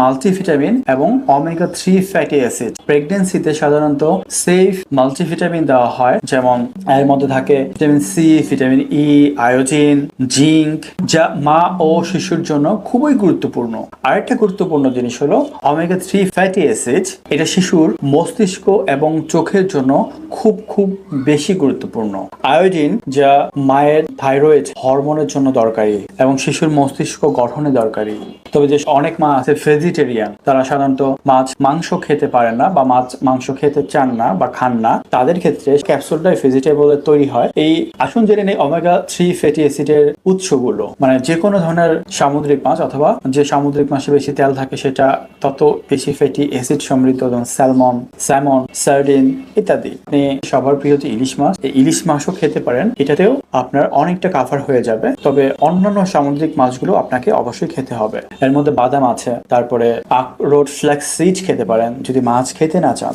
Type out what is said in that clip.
Multivitamin এবং omega three fatty acid প্রেগনেন্সিতে সাধারণত সেফ মাল্টিভিটামিন দেওয়া হয়, যেমন এর মধ্যে থাকে vitamin C vitamin E iodine zinc যা মা ও শিশুর জন্য খুবই গুরুত্বপূর্ণ। আরেকটা গুরুত্বপূর্ণ জিনিস হলো অমেগা থ্রি ফ্যাটি অ্যাসিড এটা শিশুর মস্তিষ্ক এবং চোখের জন্য খুব খুব বেশি গুরুত্বপূর্ণ। আয়োডিন যা মায়ের থাইরয়েড হরমোনের জন্য দরকারি এবং শিশুর মস্তিষ্ক গঠনে দরকারি। তবে যে অনেক মা আছে ভেজিটেরিয়ান। তারা সাধারণত মাছ, মাংস খেতে পারে না বা মাছ, মাংস খেতে চান না বা খান না। তাদের ক্ষেত্রে ক্যাপসুলটাই ভেজিটেবলের তৈরি হয়। এই আসুন জেনে নেই ওমেগা থ্রি ফ্যাটি অ্যাসিডের উৎসগুলো। মানে যে কোনো ধরনের সামুদ্রিক মাছ অথবা যে সামুদ্রিক মাছে বেশি তেল থাকে সেটা তত বেশি ফ্যাটি অ্যাসিড সমৃদ্ধ যেমন স্যালমন স্যামন সার্ডিন ইত্যাদি। আপনি সবার প্রিয় যে ইলিশ মাছ, এই ইলিশ মাছও খেতে পারেন। এটাতেও আপনার অনেকটা কাভার হয়ে যাবে। তবে অন্যান্য সামুদ্রিক মাছগুলো আপনাকে অবশ্যই খেতে হবে। এর মধ্যে বাদাম আছে তারপরে আখরোট ফ্ল্যাক্স সিড খেতে পারেন যদি মাছ খেতে না চান।